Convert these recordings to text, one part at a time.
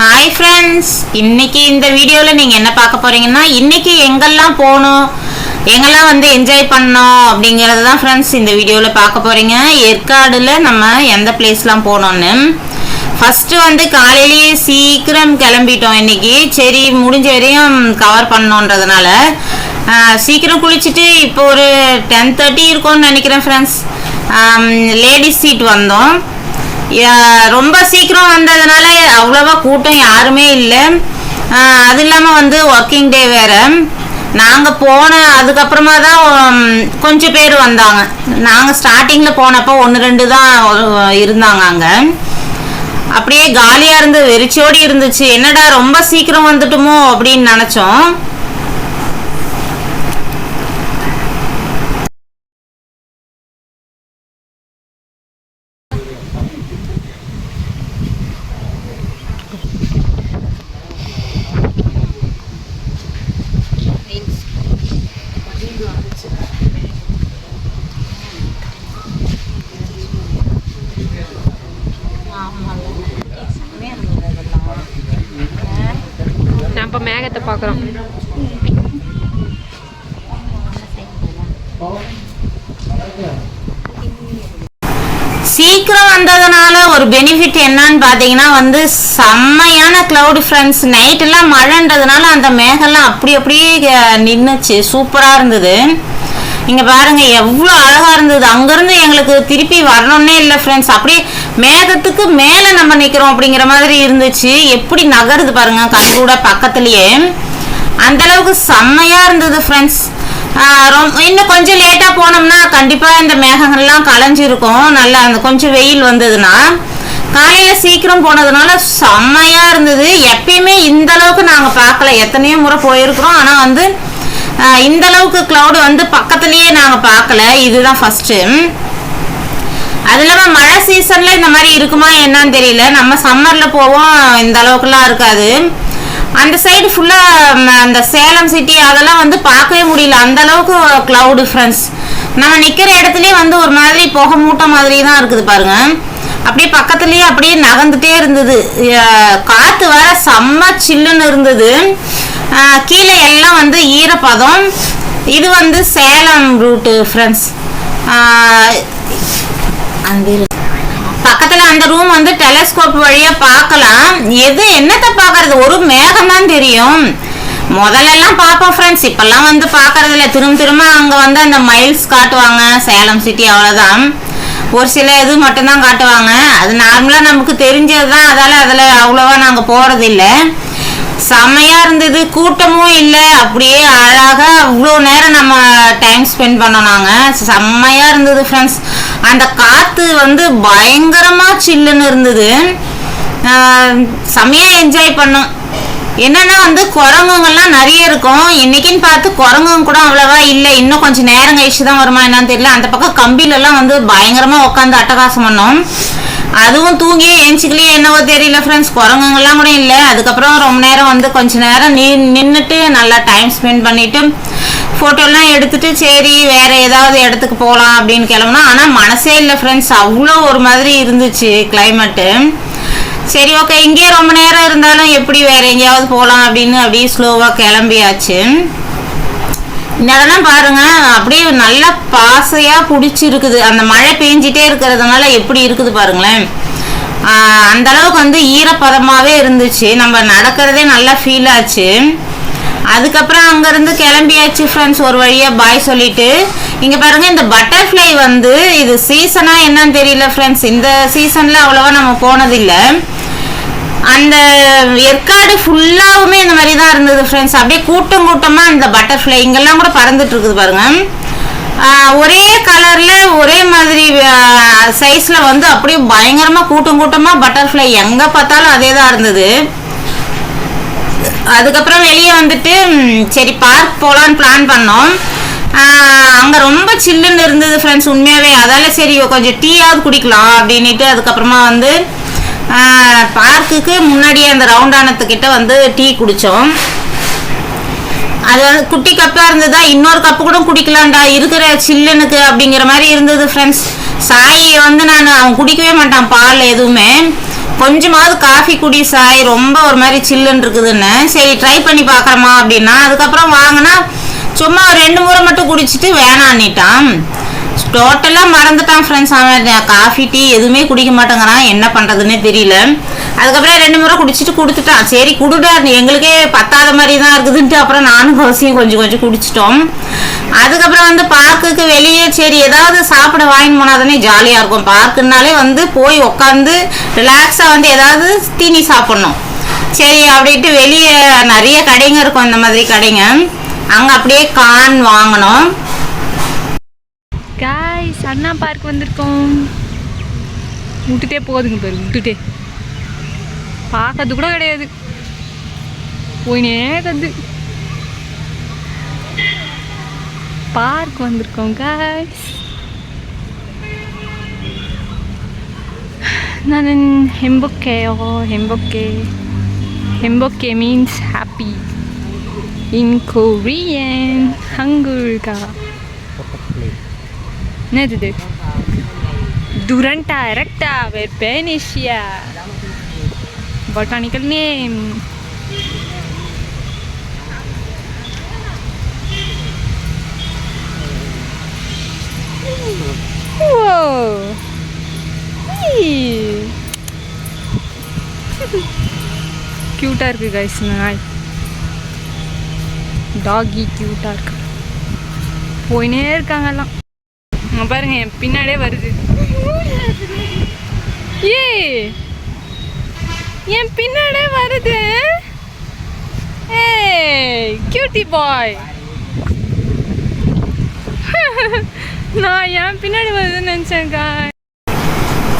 Hi friends இன்னைக்கு இந்த வீடியோவில் நீங்கள் என்ன பார்க்க போறீங்கன்னா இன்னைக்கு எங்கெல்லாம் போகணும் எங்கெல்லாம் வந்து என்ஜாய் பண்ணோம் அப்படிங்கிறது தான் ஃப்ரெண்ட்ஸ் இந்த வீடியோவில் பார்க்க போறீங்க. ஏற்காடில் நம்ம எந்த பிளேஸ்லாம் போனோம்னு. ஃபஸ்ட்டு வந்து காலையிலேயே சீக்கிரம் கிளம்பிட்டோம் இன்னைக்கு. சரி முடிஞ்ச வரையும் கவர் பண்ணோன்றதுனால சீக்கிரம் குளிச்சுட்டு இப்போ ஒரு டென் தேர்ட்டி இருக்கும்னு நினைக்கிறேன் ஃப்ரெண்ட்ஸ் லேடிஸ் சீட் வந்தோம். ரொம்ப சீக்கிரம் வந்ததுனால அவ்வளோவா கூட்டம் யாருமே இல்லை. அது இல்லாமல் வந்து ஒர்க்கிங் டே வேறு. நாங்கள் போன அதுக்கப்புறமா தான் கொஞ்சம் பேர் வந்தாங்க. நாங்கள் ஸ்டார்டிங்கில் போனப்போ ஒன்று ரெண்டு தான் இருந்தாங்க அங்கே. அப்படியே காலியாக இருந்து வெறிச்சோடி இருந்துச்சு. என்னடா ரொம்ப சீக்கிரம் வந்துட்டுமோ அப்படின்னு நினச்சோம். இப்போ மேகத்தை பார்க்குறோம் சீக்கிரம் வந்ததுனால ஒரு பெனிஃபிட் என்னன்னு பார்த்தீங்கன்னா வந்து செம்மையான க்ளவுட் ஃப்ரெண்ட்ஸ் நைட்டெல்லாம் மழைன்றதுனால அந்த மேகம்லாம் அப்படி அப்படியே நின்றுச்சு நின்னுச்சு. சூப்பராக இருந்தது. இங்கே பாருங்க எவ்வளோ அழகாக இருந்தது. அங்கேருந்து எங்களுக்கு திருப்பி வரணும்னே இல்லை ஃப்ரெண்ட்ஸ் அப்படியே மேகத்துக்கு மேலே நம்ம நிற்கிறோம் அப்படிங்கிற மாதிரி இருந்துச்சு. எப்படி நகருது பாருங்க கண்கூட பக்கத்துலேயே. அந்த அளவுக்கு செம்மையாக இருந்தது ஃப்ரெண்ட்ஸ் ரொம்ப இன்னும் கொஞ்சம் லேட்டாக போனோம்னா கண்டிப்பாக இந்த மேகங்கள்லாம் கலைஞ்சிருக்கும். நல்லா அந்த கொஞ்சம் வெயில் வந்ததுன்னா. காலையில் சீக்கிரம் போனதுனால செம்மையாக இருந்தது. எப்பயுமே இந்த அளவுக்கு நாங்கள் பார்க்கல. எத்தனையோ முறை போயிருக்கிறோம். ஆனால் வந்து இந்த அளவுக்கு க்ளவுடு வந்து பக்கத்துலேயே நாங்கள் பார்க்கல. இதுதான் ஃபஸ்ட்டு அது இல்லாமல் மழை சீசனில் இந்த மாதிரி இருக்குமா என்னன்னு தெரியல. நம்ம சம்மரில் போவோம் இந்த அளவுக்குலாம் இருக்காது. அந்த சைடு ஃபுல்லாக அந்த சேலம் சிட்டி அதெல்லாம் வந்து பார்க்கவே முடியல. அந்த அளவுக்கு க்ளவுடு ஃப்ரெண்ட்ஸ் நம்ம நிற்கிற இடத்துலயே வந்து ஒரு மாதிரி புகை மூட்டை மாதிரி தான் இருக்குது பாருங்க. அப்படியே பக்கத்துலேயே அப்படியே நகர்ந்துட்டே இருந்தது. காற்று காத்து வர செம்ம சில்லுன்னு இருந்தது. கீழே எல்லாம் வந்து ஈரப்பதம். இது வந்து சேலம் ரூட்டு ஃப்ரெண்ட்ஸ் அந்த பக்கத்தில் அந்த ரூம் வந்து டெலஸ்கோப் வழியாக பார்க்கலாம். எது என்னத்தை பார்க்கறது? ஒரு மேகம் தான் தெரியும். முதல்ல பார்ப்போம் ஃப்ரெண்ட்ஸ் இப்பெல்லாம் வந்து பார்க்கறது இல்லை திரும்ப திரும்ப அங்கே வந்து அந்த மைல்ஸ் காட்டுவாங்க. சேலம் சிட்டி அவ்வளோதான் ஒரு சில இது மட்டும்தான் காட்டுவாங்க. அது நார்மலாக நமக்கு தெரிஞ்சது தான் அதால் அதில் அவ்வளோவா நாங்கள் போறது இல்லை செம்மையா இருந்தது கூட்டமும் இல்லை. அப்படியே அழகாக அவ்வளோ நேரம் நம்ம டைம் ஸ்பெண்ட் பண்ணோம் நாங்கள் செம்மையா இருந்தது ஃப்ரெண்ட்ஸ் அந்த காற்று வந்து பயங்கரமாக சில்லுன்னு இருந்தது. செம்மையாக என்ஜாய் பண்ணோம். என்னன்னா வந்து குரங்குங்கள்லாம் நிறைய இருக்கும். இன்னைக்குன்னு பார்த்து குரங்குங்க கூட அவ்வளவா இல்லை. இன்னும் கொஞ்சம் நேரம் கழிச்சு தான் வருமா என்னன்னு தெரியல. அந்த பக்கம் கம்பிலெல்லாம் வந்து பயங்கரமாக உட்காந்து அட்டகாசம் பண்ணோம். அதுவும் தூங்கியே ஏஞ்சிக்கலையே என்னவோ தெரியல ஃப்ரெண்ட்ஸ் குரங்குங்கெல்லாம் கூட இல்லை. அதுக்கப்புறம் ரொம்ப நேரம் வந்து கொஞ்ச நேரம் நீ நின்றுட்டு நல்லா டைம் ஸ்பெண்ட் பண்ணிட்டு ஃபோட்டோலாம் எடுத்துட்டு சரி வேற ஏதாவது இடத்துக்கு போகலாம் அப்படின்னு கிளம்புனா ஆனால் மனசே இல்லை ஃப்ரெண்ட்ஸ் அவ்வளோ ஒரு மாதிரி இருந்துச்சு கிளைமேட்டு சரி ஓகே இங்கேயே ரொம்ப நேரம் இருந்தாலும் எப்படி வேற எங்கேயாவது போகலாம் அப்படின்னு அப்படியே ஸ்லோவாக கிளம்பியாச்சு. இந்த பாருங்க அப்படியே நல்லா பாசையா பிடிச்சிருக்குது. அந்த மழை பெஞ்சிட்டே இருக்கிறதுனால எப்படி இருக்குது பாருங்களேன். அந்த அளவுக்கு வந்து ஈரப்பதமாவே இருந்துச்சு. நம்ம நடக்கிறதே நல்லா ஃபீல் ஆச்சு. அதுக்கப்புறம் அங்கேருந்து கிளம்பியாச்சு ஃப்ரெண்ட்ஸ் ஒரு வழியாக பாய் சொல்லிட்டு. இங்கே பாருங்க இந்த பட்டர்ஃப்ளை வந்து இது சீசனாக என்னன்னு தெரியல ஃப்ரெண்ட்ஸ் இந்த சீசனில் அவ்வளோவா நம்ம போனதில்லை. அந்த ஏற்காடு ஃபுல்லாகவுமே இந்த மாதிரி தான் இருந்தது ஃப்ரெண்ட்ஸ் அப்படியே கூட்டம் கூட்டமாக இந்த பட்டர்ஃப்ளை இங்கெல்லாம் கூட பறந்துட்டு இருக்குது பாருங்க. ஒரே கலரில் ஒரே மாதிரி சைஸில் வந்து அப்படியே பயங்கரமாக கூட்டம் கூட்டமாக பட்டர்ஃப்ளை எங்கே பார்த்தாலும் அதே தான் இருந்தது. அதுக்கப்புறம் வெளியே வந்துட்டு சரி பார்க் போகலான்னு பிளான் பண்ணோம். அங்கே ரொம்ப சில்லுன்னு இருந்தது ஃப்ரெண்ட்ஸ் உண்மையாகவே அதால் சரி கொஞ்சம் டீயாவது குடிக்கலாம் அப்படின்ட்டு அதுக்கப்புறமா வந்து பார்க்குக்கு முன்னாடியே அந்த ரவுண்டானத்துக்கிட்ட வந்து டீ குடித்தோம் அது வந்து குட்டி கப்பாக இருந்ததா இன்னொரு கப்பு கூட குடிக்கலாம்டா இருக்கிற சில்லுனுக்கு அப்படிங்கிற மாதிரி இருந்தது ஃப்ரெண்ட்ஸ் சாய் வந்து நான் அவன் குடிக்கவே மாட்டான் பால் எதுவுமே. கொஞ்சமாவது காஃபி குடி சாய். ரொம்ப ஒரு மாதிரி சில்லுன்னு இருக்குதுன்னு. சரி ட்ரை பண்ணி பார்க்குறோமா அப்படின்னா அதுக்கப்புறம் வாங்கினா சும்மா ரெண்டு முறை மட்டும் குடிச்சிட்டு வேணான்னிட்டான். டோட்டலாக மறந்துட்டான் ஃப்ரெண்ட்ஸ் அவன் காஃபி டீ எதுவுமே குடிக்க மாட்டேங்கிறான். என்ன பண்ணுறதுன்னே தெரியல. அதுக்கப்புறம் ரெண்டு முறை குடிச்சிட்டு கொடுத்துட்டான். சரி கொடுடா. எங்களுக்கே பத்தாத மாதிரி தான் இருக்குதுன்ட்டு அப்புறம் நானும் கவசியம் கொஞ்சம் கொஞ்சம் குடிச்சிட்டோம். அதுக்கப்புறம் வந்து பார்க்குக்கு வெளியே சரி ஏதாவது சாப்பிட வாங்கி போனாதானே ஜாலியாக இருக்கும். பார்க்குனாலே வந்து போய் உட்காந்து ரிலாக்ஸாக வந்து ஏதாவது தீனி சாப்பிட்ணும். சரி அப்படின்ட்டு வெளியே நிறைய கடைங்க இருக்கும். அந்த மாதிரி கடைங்க. அங்கே அப்படியே கான் வாங்கினோம். காய்ஸ் அண்ணா பார்க் வந்திருக்கோம். விட்டுட்டே போகுதுங்க பேர் விட்டுட்டே. பார்க்கறது கூட கிடையாது. போயினே கந்து பார்க் வந்திருக்கோம் காய்ஸ் நான் ஹெம்பொக்கேயோ ஹெம்பொக்கே. ஹெம்பொக்கே மீன்ஸ் ஹாப்பி இன் கொரியன் ஹங்குல்கா என்னது இது Duranta erecta verbenetia botanical name Whoa! க்யூட்டாக இருக்குது கைஸ் இந்த நாய் டாகி க்யூட்டாக இருக்கு போயினே இருக்காங்க எல்லாம் அங்க பாருங்க என் பின்னாடியே வருது. ஏ என் பின்னாடியே வருது. ஏ கியூட்டி பாய் நான் என் பின்னாடி வருதுன்னு நினச்சேன்க்கா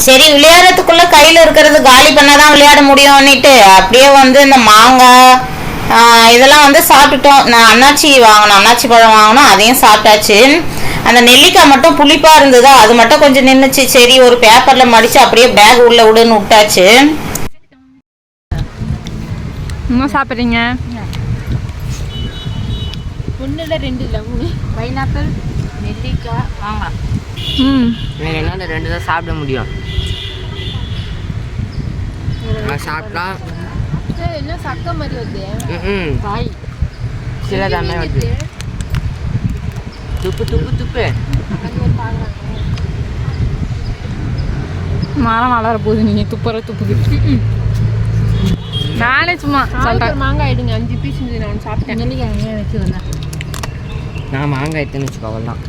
சரி விளையாடுறதுக்குள்ள கையில இருக்கிறது காலி பண்ணாதான் விளையாட முடியும்னுட்டு அப்படியே வந்து இந்த மாங்காய் இதெல்லாம் வந்து சாப்பிட்டுட்டோம். நான் அண்ணாச்சி வாங்கினோம். அண்ணாச்சி பழம் வாங்கினோம். அதையும் சாப்பிட்டாச்சு. அந்த நெல்லிக்காய் மட்டும் புளிப்பா இருந்ததா? அது மட்டும் கொஞ்சம் நின்றுச்சு சரி ஒரு பேப்பர்ல மடிச்சு அப்படியே பேக் உள்ள விடுன்னு விட்டாச்சு. இன்னும் சாப்பிட்றீங்க? ஒன்றில் ரெண்டு இல்லை மூணு. பைனாப்பிள் நெல்லிக்காய் வாங்கலாம் ம். வேற என்ன? ரெண்டு தான் சாப்பிட முடியும். நான் சாப்பிட்டா என்ன சக்க மாதிரி வருது? ம் சில தாமே வருது. துப்பு துப்பு துப்பு. மரம் வளர போகுது நீங்கள் துப்புற துப்புக்கு நானே சும்மா சொல்கிறேன் மாங்காய் எடுங்க. அஞ்சு பீஸ் இருந்தது நான் சாப்பிட்டேன். நெல்லிக்காய் வச்சு வந்தேன் நான் மாங்காய் எடுத்துன்னு வச்சுக்கோ அவ்வளோதான்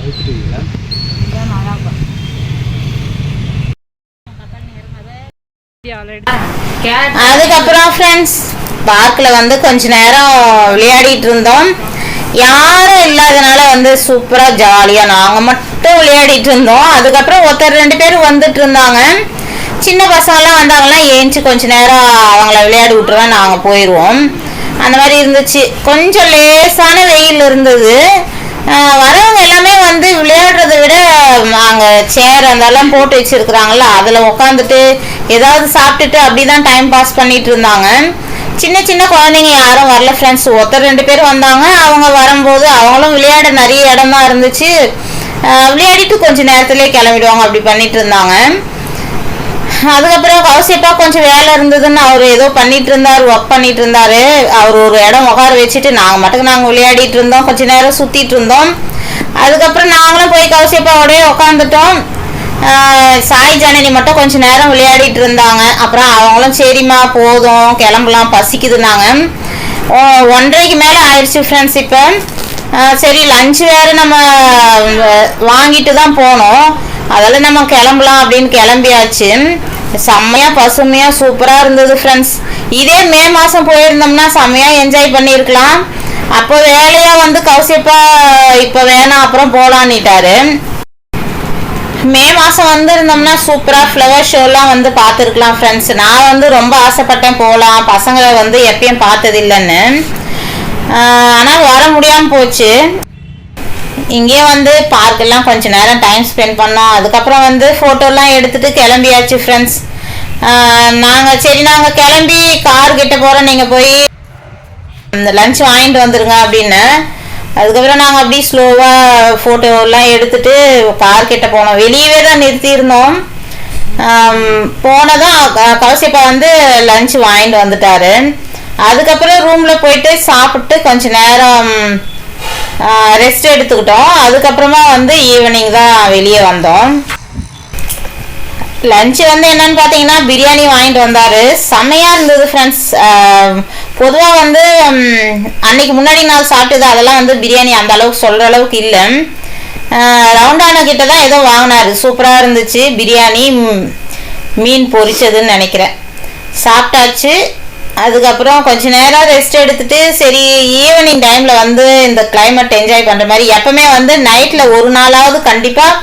ஆல்ரெடி அதுக்கப்புறம் ஃப்ரெண்ட்ஸ் பார்க்கில் வந்து கொஞ்ச நேரம் விளையாடிட்டு இருந்தோம் யாரும் இல்லாதனால வந்து சூப்பராக ஜாலியாக நாங்கள் மட்டும் விளையாடிட்டு இருந்தோம் அதுக்கப்புறம் ஒருத்தர் ரெண்டு பேர் வந்துட்டு இருந்தாங்க சின்ன பசங்களாம் வந்தாங்கன்னா ஏஞ்சி கொஞ்ச நேரம் அவங்கள விளையாடி விட்டுருவேன் நாங்கள் போயிடுவோம் அந்த மாதிரி இருந்துச்சு. கொஞ்சம் லேசான வெயில் இருந்தது. வரவங்க எல்லாமே வந்து விளையாடுறதை விட அங்கே சேர் அதெல்லாம் போட்டு வச்சுருக்குறாங்கள அதில் உட்காந்துட்டு ஏதாவது சாப்பிட்டுட்டு அப்படி தான் டைம் பாஸ் பண்ணிட்டு இருந்தாங்க. சின்ன சின்ன குழந்தைங்க யாரும் வரல ஃப்ரெண்ட்ஸ் ஒருத்தர் ரெண்டு பேர் வந்தாங்க. அவங்க வரும்போது அவங்களும் விளையாட நிறைய இடமா இருந்துச்சு. விளையாடிட்டு கொஞ்சம் நேரத்துலேயே கிளம்பிடுவாங்க அப்படி பண்ணிட்டு இருந்தாங்க. அதுக்கப்புறம் கௌசிப்பா கொஞ்சம் வேலை இருந்ததுன்னு அவர் ஏதோ பண்ணிட்டு இருந்தார் ஒர்க் பண்ணிட்டு இருந்தாரு அவர் ஒரு இடம் உட்கார வச்சுட்டு நாங்கள் மட்டும் நாங்கள் விளையாடிட்டு இருந்தோம். கொஞ்ச நேரம் சுத்திட்டு இருந்தோம். அதுக்கப்புறம் நாங்களும் போய் கௌசியப்பாவோடய உட்காந்துட்டோம் சாய் ஜனனி மட்டும் கொஞ்ச நேரம் விளையாடிட்டு இருந்தாங்க. அப்புறம் அவங்களும் சரிம்மா போதும் கிளம்பலாம் பசிக்குதுனாங்க ஒன்றரைக்கு மேலே ஆயிடுச்சு ஃப்ரெண்ட்ஸ் இப்போ. சரி லஞ்ச் வேறு நம்ம வாங்கிட்டு தான் போனோம். அதெல்லாம் நம்ம கிளம்பலாம் அப்படின்னு கிளம்பியாச்சு. செம்மையா பசுமையா சூப்பரா இருந்தது ஃப்ரெண்ட்ஸ் இதே மே மாசம் போயிருந்தோம்னா செம்மையா என்ஜாய் பண்ணியிருக்கலாம். அப்போ வேலையா வந்து கௌசிப்பா இப்போ வேணாம் அப்புறம் போலான்னுட்டாரு. மே மாதம் வந்திருந்தோம்னா சூப்பராக ஃப்ளவர் ஷோலாம் வந்து பார்த்துருக்கலாம் ஃப்ரெண்ட்ஸ் நான் வந்து ரொம்ப ஆசைப்பட்டேன் போகலாம் பசங்களை வந்து எப்பயும் பார்த்தது இல்லைன்னு ஆனால் வர முடியாமல் போச்சு. இங்கே வந்து பார்க்கெல்லாம் கொஞ்ச நேரம் டைம் ஸ்பெண்ட் பண்ணோம். அதுக்கப்புறம் வந்து ஃபோட்டோலாம் எடுத்துட்டு கிளம்பியாச்சு ஃப்ரெண்ட்ஸ் நாங்கள் சரி நாங்கள் கிளம்பி கார் கிட்ட போகிறோம் நீங்கள் போய் இந்த லஞ்ச் வாங்கிட்டு வந்துருங்க அப்படின்னு. அதுக்கப்புறம் நாங்கள் அப்படியே ஸ்லோவாக ஃபோட்டோலாம் எடுத்துட்டு கார் கிட்ட போனோம். வெளியவே தான் நிறுத்தியிருந்தோம். போனதான் கௌசிப்பா வந்து லஞ்ச் வாங்கிட்டு வந்துட்டாரு. அதுக்கப்புறம் ரூமில் போயிட்டு சாப்பிட்டு கொஞ்ச நேரம் ரெஸ்ட் எடுத்துக்கிட்டோம். அதுக்கப்புறமா வந்து ஈவினிங் தான் வெளியே வந்தோம். லஞ்ச் வந்து என்னன்னு பார்த்தீங்கன்னா பிரியாணி வாங்கிட்டு வந்தாரு. செம்மையா இருந்தது ஃப்ரெண்ட்ஸ் பொதுவாக வந்து அன்னைக்கு முன்னாடி நாள் சாப்பிட்டது அதெல்லாம் வந்து பிரியாணி அந்த அளவுக்கு சொல்ற அளவுக்கு இல்லை. ரவுண்டான கிட்ட தான் ஏதோ வாங்கினாரு. சூப்பராக இருந்துச்சு. பிரியாணி மீன் பொரிச்சதுன்னு நினைக்கிறேன். சாப்பிட்டாச்சு. அதுக்கப்புறம் கொஞ்ச நேரம் ரெஸ்ட் எடுத்துட்டு சரி ஈவினிங் டைமில் வந்து இந்த கிளைமேட் என்ஜாய் பண்ணுற மாதிரி எப்பவுமே வந்து நைட்டில் ஒரு நாளாவது கண்டிப்பாக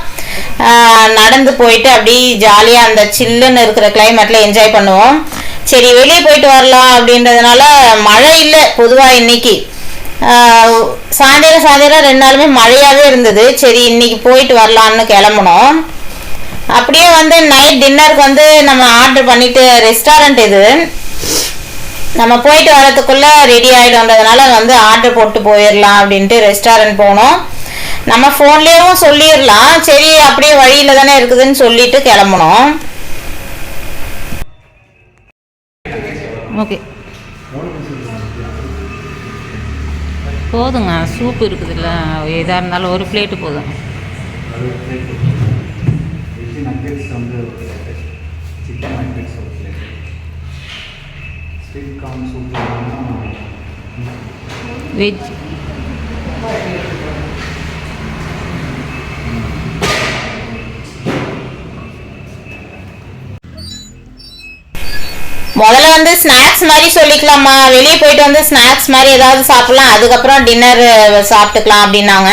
நடந்து போயிட்டு அப்படி ஜாலியாக அந்த சில்லுன்னு இருக்கிற கிளைமேட்ல என்ஜாய் பண்ணுவோம். சரி வெளியே போயிட்டு வரலாம் அப்படின்றதுனால மழை இல்லை பொதுவாக இன்னைக்கு. சாயந்தரம் சாயந்தரம் ரெண்டு நாளுமே மழையாகவே இருந்தது. சரி இன்னைக்கு போயிட்டு வரலான்னு கிளம்புனோம். அப்படியே வந்து நைட் டின்னருக்கு வந்து நம்ம ஆர்டர் பண்ணிட்டு ரெஸ்டாரண்ட் இது. நம்ம போயிட்டு வரதுக்குள்ள ரெடி ஆகிடும்ன்றதுனால வந்து ஆர்டர் போட்டு போயிடலாம் அப்படின்ட்டு ரெஸ்டாரண்ட் போனோம். நம்ம ஃபோன்லேயும் சொல்லிடலாம். சரி அப்படியே வழியில் தானே இருக்குதுன்னு சொல்லிட்டு கிளம்புனோம். ஓகே போதுங்க சூப் இருக்குதுல்ல. எதாக இருந்தாலும் ஒரு பிளேட்டு போதும். சிக்கன் நக்கெட்ஸ் ஒரு plate sweet corn soup veg முதல்ல வந்து ஸ்நாக்ஸ் மாதிரி சொல்லிக்கலாமா? வெளியே போயிட்டு வந்து ஸ்நாக்ஸ் மாதிரி ஏதாவது சாப்பிடலாம். அதுக்கப்புறம் டின்னர் சாப்பிட்டுக்கலாம் அப்படின்னாங்க.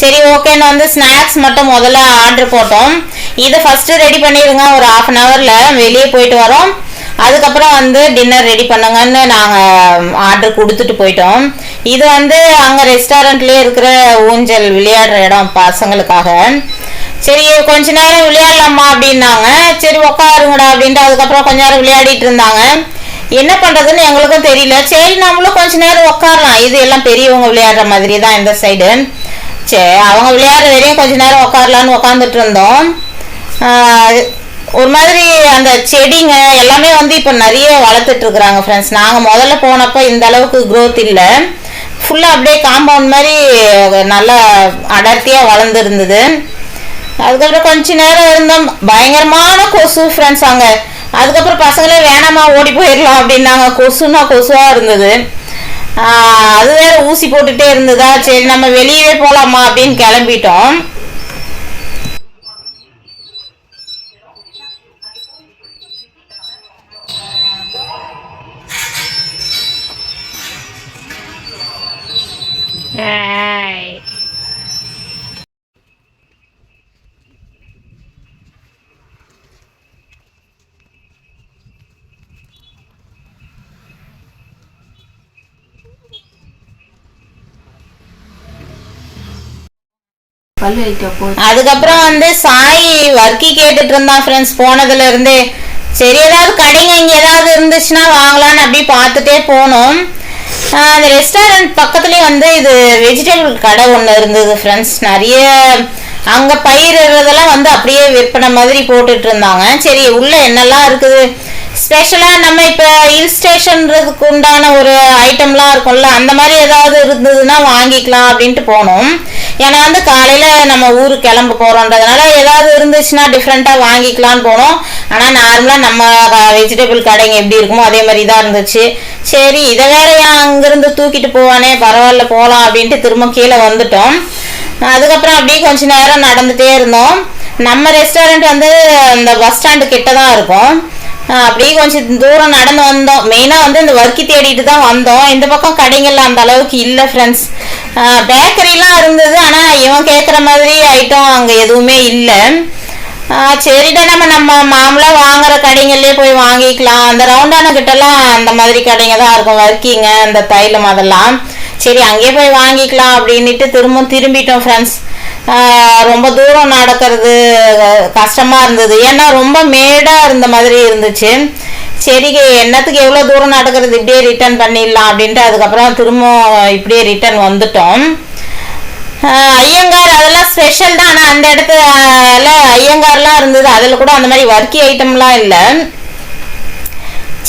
சரி ஓகேன்னு வந்து ஸ்நாக்ஸ் மட்டும் முதல்ல ஆர்டர் போட்டோம். இதை ஃபஸ்ட்டு ரெடி பண்ணிடுங்க ஒரு ஆஃப் அன் ஹவரில் வெளியே போயிட்டு வரோம். அதுக்கப்புறம் வந்து டின்னர் ரெடி பண்ணுங்கன்னு நாங்கள் ஆர்டர் கொடுத்துட்டு போயிட்டோம். இது வந்து அங்கே ரெஸ்டாரண்ட்லேயே இருக்கிற ஊஞ்சல் விளையாடுற இடம் பசங்களுக்காக. சரி கொஞ்ச நேரம் விளையாடலாமா அப்படின்னாங்க. சரி உட்காருங்கடா அப்படின்ட்டு அதுக்கப்புறம் கொஞ்ச நேரம் விளையாடிட்டு இருந்தாங்க. என்ன பண்ணுறதுன்னு எங்களுக்கும் தெரியல. சரி நம்மளும் கொஞ்ச நேரம் உட்காரலாம் இது எல்லாம் பெரியவங்க விளையாடுற மாதிரி தான் இந்த சைடு சரி அவங்க விளையாடுற வரையும் கொஞ்ச நேரம் உட்காரலான்னு உட்காந்துட்டு இருந்தோம். ஒரு மாதிரி அந்த செடிங்க எல்லாமே வந்து இப்போ நிறைய வளர்த்துட்டு இருக்கிறாங்க ஃப்ரெண்ட்ஸ் நாங்கள் முதல்ல போனப்போ இந்த அளவுக்கு க்ரோத் இல்லை. ஃபுல்லாக அப்படியே காம்பவுண்ட் மாதிரி நல்லா அடர்த்தியாக வளர்ந்துருந்தது. அதுக்கப்புறம் கொஞ்ச நேரம் இருந்தோம். பயங்கரமான கொசு ஃப்ரெண்ட்ஸ் அங்கே. அதுக்கப்புறம் பசங்களே வேணாமா ஓடி போயிடலாம் அப்படின்னாங்க. கொசுனா கொசுவாக இருந்தது. அது வேற ஊசி போட்டுட்டே இருந்ததா? சரி நம்ம வெளியவே போகலாமா அப்படின்னு கிளம்பிட்டோம். அதுக்கப்புறம் வந்து சாய் வர்க்கி கேட்டுட்டு இருந்தான் ஃப்ரெண்ட்ஸ் போனதுல இருந்தே சரி ஏதாவது கடைங்க இங்க ஏதாவது இருந்துச்சுன்னா வாங்கலாம்னு அப்படி பார்த்துட்டே போனோம். ஆஹ் அந்த ரெஸ்டாரண்ட் பக்கத்துலேயே வந்து இது வெஜிடபிள் கடை ஒன்று இருந்தது ஃப்ரெண்ட்ஸ் நிறைய அங்கே பயிரிடுறதெல்லாம் வந்து அப்படியே விற்பனை மாதிரி போட்டுட்டு இருந்தாங்க. சரி உள்ள என்னெல்லாம் இருக்குது? ஸ்பெஷலாக நம்ம இப்போ ஹில் ஸ்டேஷன்றதுக்கு உண்டான ஒரு ஐட்டம்லாம் இருக்கும்ல அந்த மாதிரி ஏதாவது இருந்ததுன்னா வாங்கிக்கலாம் அப்படின்ட்டு போனோம். ஏன்னா வந்து காலையில் நம்ம ஊருக்கு கிளம்ப போகிறோன்றதுனால ஏதாவது இருந்துச்சுன்னா டிஃப்ரெண்ட்டாக வாங்கிக்கலாம்னு போனோம். ஆனால் நார்மலாக நம்ம வெஜிடபிள் கடைங்க எப்படி இருக்குமோ அதே மாதிரி தான் இருந்துச்சு. சரி இதை வேற ஏன் அங்கேருந்து தூக்கிட்டு போவானே பரவாயில்ல போகலாம் அப்படின்ட்டு திரும்ப கீழே வந்துட்டோம். அதுக்கப்புறம் அப்படியே கொஞ்ச நேரம் நடந்துகிட்டே இருந்தோம். நம்ம ரெஸ்டாரண்ட் வந்து இந்த பஸ் ஸ்டாண்டு கிட்ட தான் இருக்கும். அப்படியே கொஞ்சம் தூரம் நடந்து வந்தோம். மெயினாக வந்து இந்த வர்க்கி தேடிட்டு தான் வந்தோம். இந்த பக்கம் கடைங்கள்ல அந்த அளவுக்கு இல்லை ஃப்ரெண்ட்ஸ் பேக்கரிலாம் இருந்தது. ஆனால் இவன் கேட்குற மாதிரி ஐட்டம் அங்கே எதுவுமே இல்லை. சரிடா நம்ம நம்ம மாமூலாக வாங்குற கடைங்கள்லேயே போய் வாங்கிக்கலாம். அந்த ரவுண்டான கிட்டலாம் அந்த மாதிரி கடைங்க தான் இருக்கும். வர்க்கிங்க அந்த தைலம் அதெல்லாம். சரி அங்கேயே போய் வாங்கிக்கலாம் அப்படின்ட்டு திரும்ப திரும்பிட்டோம் ஃப்ரெண்ட்ஸ் ரொம்ப தூரம் நடக்கிறது கஷ்டமாக இருந்தது. ஏன்னா ரொம்ப மேடாக இருந்த மாதிரி இருந்துச்சு. சரி என்னத்துக்கு எவ்வளோ தூரம் நடக்கிறது இப்படியே ரிட்டர்ன் பண்ணிடலாம் அப்படின்ட்டு அதுக்கப்புறம் திரும்ப இப்படியே ரிட்டர்ன் வந்துட்டோம். ஐயங்கார் அதெல்லாம் ஸ்பெஷல் தான். ஆனால் அந்த இடத்துல ஐயங்கார்லாம் இருந்தது. அதில் கூட அந்த மாதிரி வர்க்கி ஐட்டம்லாம் இல்லை.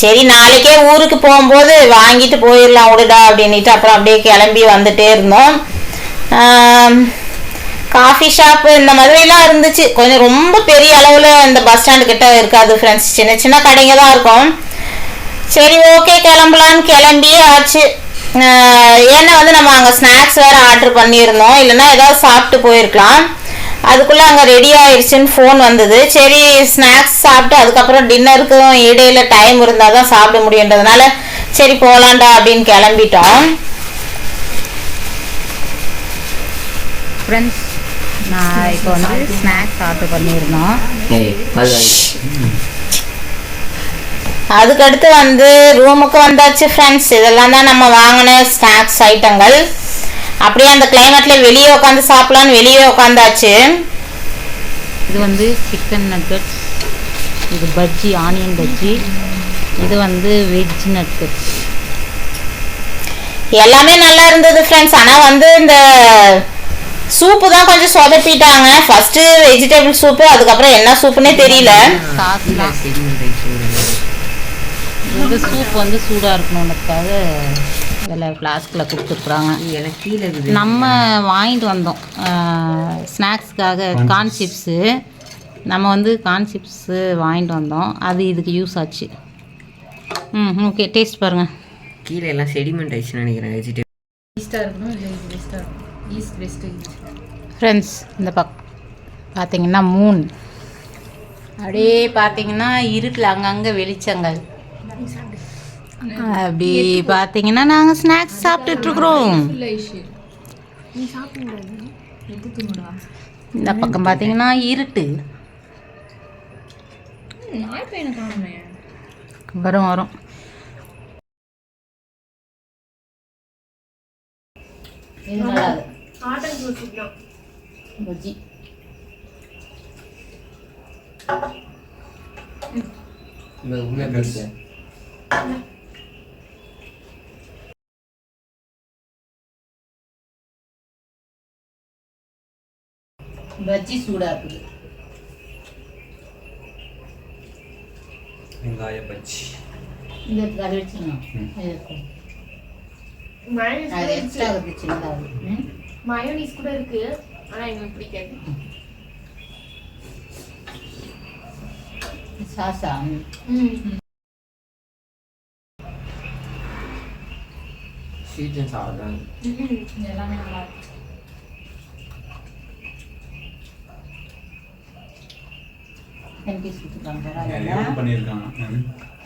சரி நாளைக்கே ஊருக்கு போகும்போது வாங்கிட்டு போயிடலாம் விடுடா அப்படின்ட்டு அப்புறம் அப்படியே கிளம்பி வந்துட்டே இருந்தோம். காஃபி ஷாப்பு இந்த மாதிரிலாம் இருந்துச்சு. கொஞ்சம் ரொம்ப பெரிய அளவில் இந்த பஸ் ஸ்டாண்டு கிட்ட இருக்காது ஃப்ரெண்ட்ஸ் சின்ன சின்ன கடைங்க தான் இருக்கும். சரி ஓகே கிளம்பலான்னு கிளம்பி ஆச்சு. ஏன்னா வந்து நம்ம அங்கே ஸ்நாக்ஸ் வேறு ஆர்டர் பண்ணியிருந்தோம். இல்லைன்னா ஏதாவது சாப்பிட்டு போயிருக்கலாம். அதுக்குள்ளே அங்கே ரெடி ஆயிடுச்சுன்னு ஃபோன் வந்தது. சரி ஸ்நாக்ஸ் சாப்பிட்டு அதுக்கப்புறம் டின்னருக்கும் இடையில டைம் இருந்தால் தான் சாப்பிட முடியுன்றதுனால சரி போகலாண்டா அப்படின்னு கிளம்பிட்டோம். ஃப்ரெண்ட்ஸ் நான் இப்போ வந்து ஸ்நாக்ஸ் ஆர்டர் பண்ணியிருந்தோம். அதுக்கடுத்து வந்து ரூமுக்கு வந்தாச்சு ஃப்ரெண்ட்ஸ் இதெல்லாம் தான் நம்ம வாங்கின ஸ்நாக்ஸ் ஐட்டங்கள் அப்படியே அந்த கிளைமேட்ல வெளியே உட்காந்து சாப்பிடலான்னு வெளியே உட்காந்தாச்சு இது வந்து சிக்கன் நக்கட்ஸ் இது பஜ்ஜி ஆனியன் பஜ்ஜி இது வந்து வெஜ் நக்கட்ஸ் எல்லாமே நல்லா இருந்தது ஃப்ரெண்ட்ஸ் ஆனால் வந்து இந்த சூப்பு தான் கொஞ்சம் சொதப்பிட்டாங்க. ஃபர்ஸ்ட் வெஜிடபிள் சூப்பு அதுக்கப்புறம் என்ன சூப்புன்னே தெரியல. சாஸ் தான் இது சூப் வந்து சூடாக இருக்கணுன்றதுக்காக இதில் ஃப்ளாஸ்கில் கொடுத்துருக்குறாங்க. எனக்கு நம்ம வாங்கிட்டு வந்தோம். ஸ்நாக்ஸ்க்காக கார்ன் சிப்ஸு நம்ம வந்து கார்ன் சிப்ஸு வாங்கிட்டு வந்தோம். அது இதுக்கு யூஸ் ஆச்சு. ம் ஓகே டேஸ்ட் பாருங்கள் கீழே எல்லாம் செடிமெண்ட் ஆயிடுச்சுன்னு நினைக்கிறேன் வெஜிடபிள் ஃப்ரெண்ட்ஸ் இந்த பக் பார்த்தீங்கன்னா மூன் அப்படியே பார்த்தீங்கன்னா இருட்டில் அங்கங்கே வெளிச்சங்கள். அப்படி பார்த்தீங்கன்னா நாங்கள் ஸ்நாக்ஸ் சாப்பிட்டுட்ருக்குறோம் இந்த பக்கம் பார்த்தீங்கன்னா இருட்டு. வரும் வரும். பஜ்ஜி. உள்ள போயிட்டு பஜ்ஜி சூடாக இருக்குது. வெங்காய பஜ்ஜி. இந்த அது வச்சுக்கணும். அது எக்ஸ்ட்ரா ம். மயோனிஸ் கூட இருக்கு ஆனா எங்களுக்கு பிடிக்காது. சாசா ஸ்வீட்டும் சாப்பிட்றாங்க எல்லாமே நல்லா இருக்கு. பண்ணியிருக்காங்க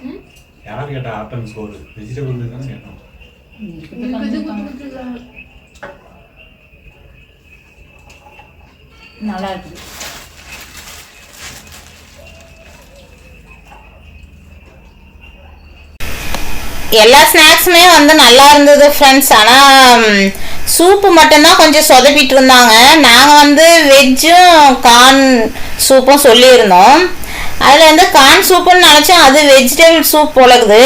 ம். யார் கேட்டா ஆட்டம் சோறு வெஜிடபிள் தானே கேட்டோம். நல்லா இருக்குது எல்லா ஸ்நாக்ஸுமே வந்து நல்லா இருந்தது ஃப்ரெண்ட்ஸ் ஆனால் சூப்பு மட்டும்தான் கொஞ்சம் சொதப்பிட்டு இருந்தாங்க நாங்கள் வந்து வெஜ்ஜும் கார்ன் சூப்பும் சொல்லியிருந்தோம். அதில் வந்து கார்ன் சூப்புன்னு நினச்சோம் அது வெஜிடபிள் சூப் போலக்குது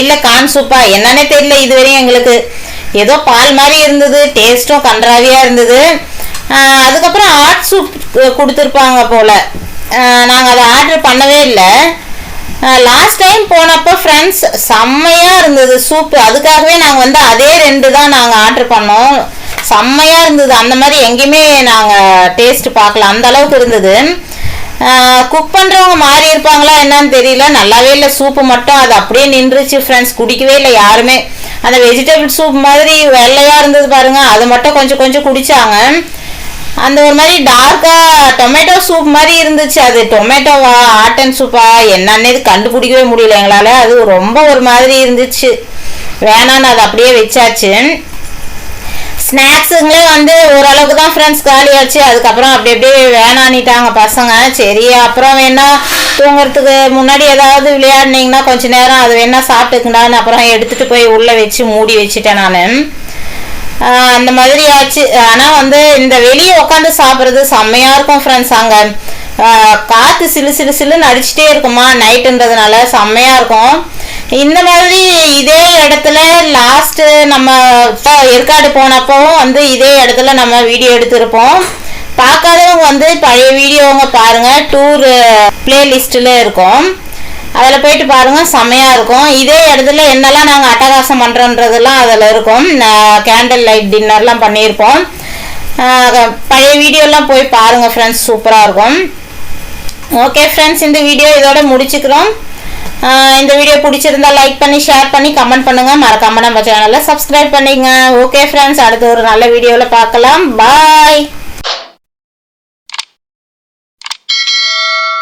இல்லை கார்ன் சூப்பா என்னன்னே தெரியல இதுவரையும் எங்களுக்கு. ஏதோ பால் மாதிரி இருந்தது டேஸ்ட்டும் கன்றாவியாக இருந்தது. அதுக்கப்புறம் ஆட் சூப் கொடுத்துருப்பாங்க போல். நாங்கள் அதை ஆர்டர் பண்ணவே இல்லை. லாஸ்ட் டைம் போனப்போ ஃப்ரெண்ட்ஸ் செம்மையாக இருந்தது சூப்பு அதுக்காகவே நாங்கள் வந்து அதே ரெண்டு தான் நாங்கள் ஆர்டர் பண்ணோம். செம்மையாக இருந்தது. அந்த மாதிரி எங்கேயுமே நாங்கள் டேஸ்ட் பார்க்கல. அந்த அளவுக்கு இருந்தது. குக் பண்ணுறவங்க மாறி இருப்பாங்களா என்னன்னு தெரியல. நல்லாவே இல்லை. சூப்பு மட்டும் அது அப்படியே நின்றுச்சு. ஃப்ரெண்ட்ஸ் குடிக்கவே இல்லை யாருமே. அந்த வெஜிடபிள் சூப் மாதிரி வெள்ளையாக இருந்தது பாருங்க. அது மட்டும் கொஞ்சம் கொஞ்சம் குடித்தாங்க அந்த ஒரு மாதிரி டார்க்கா டொமேட்டோ சூப் மாதிரி இருந்துச்சு. அது டொமேட்டோவா ஆட்டன் சூப்பா என்னன்னு கண்டுபிடிக்கவே முடியல எங்களால். அது ரொம்ப ஒரு மாதிரி இருந்துச்சு. வேணான்னு அதை அப்படியே வச்சாச்சு. ஸ்நாக்ஸுங்களே வந்து ஓரளவுக்கு தான் ஃப்ரெண்ட்ஸ் காலியாச்சு. அதுக்கப்புறம் அப்படி அப்படியே வேணான்னிட்டாங்க பசங்க. சரி அப்புறம் வேணா தூங்குறதுக்கு முன்னாடி ஏதாவது விளையாடினீங்கன்னா கொஞ்ச நேரம் அது வேணா சாப்பிட்டுக்குண்டான்னு அப்புறம் எடுத்துட்டு போய் உள்ளே வச்சு மூடி வச்சுட்டேன் நான். அந்த மாதிரி ஆச்சு. ஆனால் வந்து இந்த வெளியே உட்காந்து சாப்பிட்றது செம்மையாக இருக்கும் ஃப்ரெண்ட்ஸ் அங்கே. காற்று சிலு சிலு சிலுன்னு அடிச்சுட்டே இருக்குமா? நைட்டுன்றதுனால செம்மையாக இருக்கும். இந்த மாதிரி இதே இடத்துல லாஸ்ட்டு நம்ம இப்போ ஏற்காடு போனப்போவும் வந்து இதே இடத்துல நம்ம வீடியோ எடுத்திருப்போம். பார்க்காதவங்க வந்து பழைய வீடியோவங்க பாருங்கள் டூர் பிளேலிஸ்ட்டில் இருக்கும். அதில் போயிட்டு பாருங்கள் செம்மையாக இருக்கும். இதே இடத்துல என்னெல்லாம் நாங்கள் அட்டகாசம் பண்ணுறோன்றதெல்லாம் அதில் இருக்கும். கேண்டில் லைட் டின்னர்லாம் பண்ணியிருப்போம். பழைய வீடியோலாம் போய் பாருங்கள் ஃப்ரெண்ட்ஸ் சூப்பராக இருக்கும். ஓகே ஃப்ரெண்ட்ஸ் இந்த வீடியோ இதோட முடிச்சுக்கிறோம். இந்த வீடியோ பிடிச்சிருந்தா லைக் பண்ணி ஷேர் பண்ணி கமெண்ட் பண்ணுங்கள் மறக்காம நம்ம சேனலை சப்ஸ்கிரைப் பண்ணிங்க ஓகே ஃப்ரெண்ட்ஸ் அடுத்து ஒரு நல்ல வீடியோவில் பார்க்கலாம். பாய்